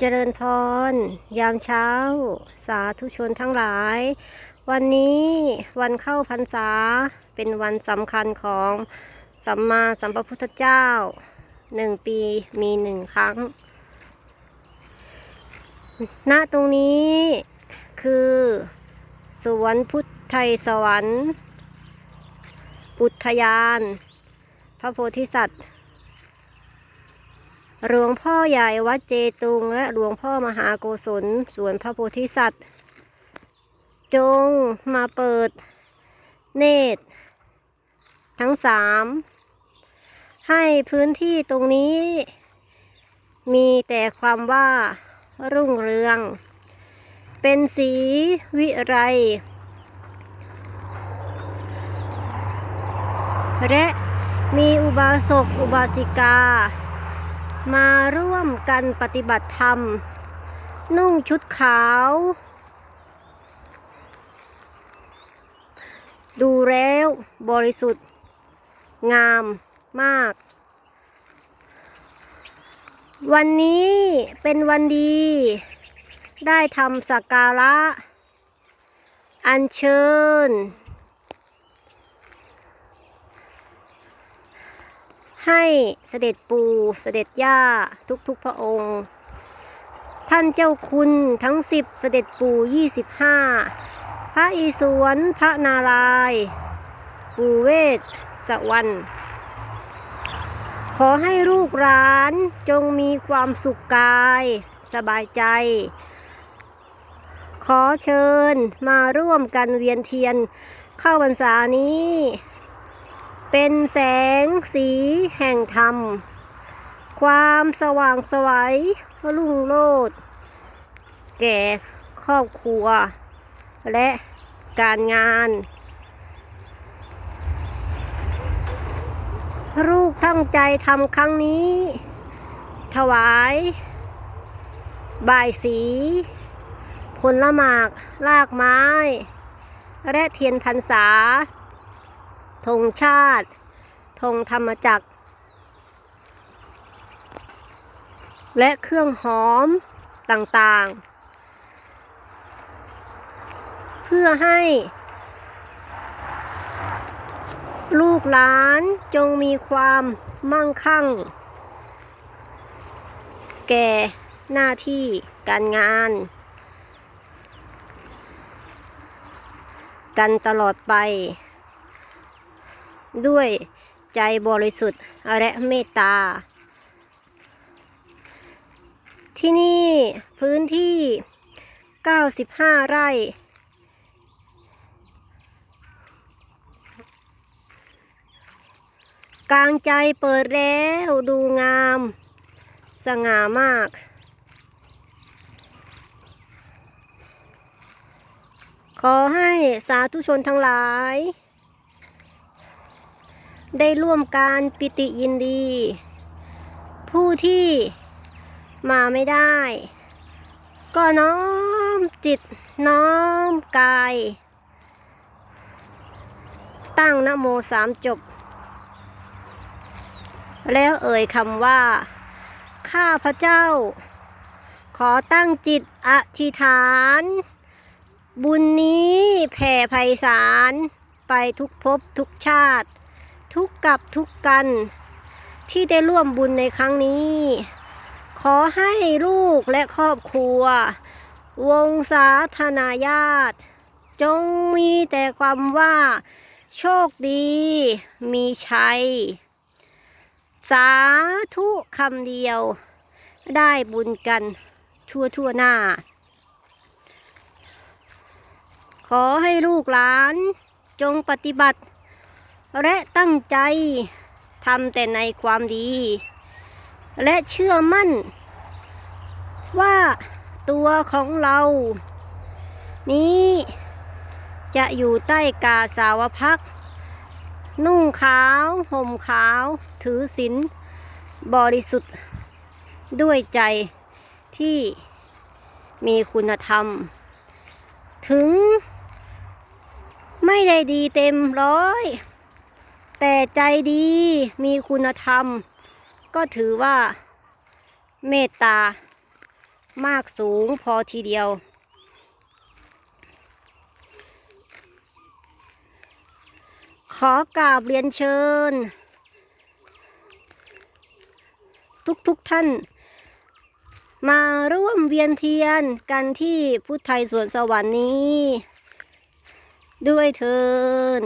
เจริญพร ยามเช้า สาธุชนทั้งหลาย วันนี้วันเข้าพรรษาเป็นวันสำคัญของสัมมาสัมพุทธเจ้าหนึ่งปีมีหนึ่งครั้ง ณตรงนี้คือ สวนพุทธไทยสวรรค์ อุทยาน พระโพธิสัตว์ หลวงพ่อใหญ่วัดเจตุงและหลวงพ่อมหาโกศลสวนพระโพธิสัตว์ จงมาเปิด เนตร ทั้งสามให้พื้นที่ตรงนี้ มีแต่ความว่ารุ่งเรือง เป็นสีวิไร และมีอุบาสกอุบาสิกา มาร่วมกันปฏิบัติธรรม นุ่งชุดขาว ดูแล้วบริสุทธิ์ งามมาก วันนี้เป็นวันดี ได้ทำสักการะ อัญเชิญ ให้เสด็จปู่เสด็จย่าทุกๆพระองค์ ท่านเจ้าคุณทั้งสิบเสด็จปู่ยี่สิบห้าพระอิศวรพระนารายปู่เวสสวรรณขอให้ลูกหลานจงมีความสุขกาย สบายใจ ขอเชิญมาร่วมกันเวียนเทียนเข้าพรรษานี้ เป็นแสงสีแห่งธรรม ความสว่างสวัยรุ่งโรจน์แก่ครอบครัว และการงาน ลูกตั้งใจทำครั้งนี้ ถวายบายสี ผลละหมากลากไม้ และเทียนพรรษา ธงชาติธงธรรมจักร และเครื่องหอมต่างๆ เพื่อให้ ลูกหลานจงมีความมั่งคั่ง แก่หน้าที่การงาน กันตลอดไป ด้วยใจบริสุทธิ์และเมตตา ที่นี่พื้นที่ 95 ไร่ กลางใจเปิดแล้วดูงาม สง่ามากขอให้สาธุชนทั้งหลาย ได้ร่วมการปิติยินดี ผู้ที่มาไม่ได้ ก็น้อมจิตน้อมกาย ตั้งนโมสามจบ แล้วเอ่ยคำว่า ข้าพระเจ้า ขอตั้งจิตอธิษฐาน บุญนี้แผ่ไพศาลไปทุกภพทุกชาติ ทุกกับทุกกันที่ได้ร่วมบุญในครั้งนี้ ขอให้ลูกและครอบครัว วงศาธนายาตจงมีแต่ความว่า โชคดีมีชัย สาธุคำเดียว ได้บุญกันทั่วทั่วหน้า ขอให้ลูกหลานจงปฏิบัติ และตั้งใจทำแต่ในความดี และเชื่อมั่น ว่าตัวของเรา นี้จะอยู่ใต้กาสาวพัก นุ่งขาวห่มขาว ถือศีลบริสุทธิ์ ด้วยใจที่มีคุณธรรม ถึงไม่ได้ดีเต็มร้อย แต่ใจดีมีคุณธรรม ก็ถือว่า เมตตามากสูงพอทีเดียว ขอกราบเรียนเชิญ ทุกๆทท่าน มาร่วมเวียนเทียนกันที่พุทธไทยสวนสวรรค์นี้ ด้วยเทิน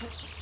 Thank you.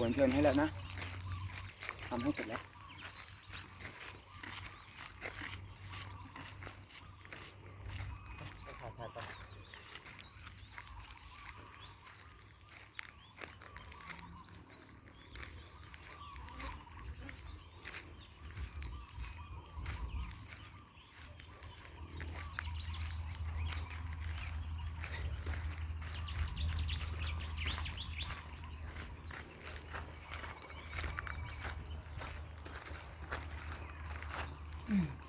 วนเชิญให้แล้วนะทำให้เสร็จแล้ว อืม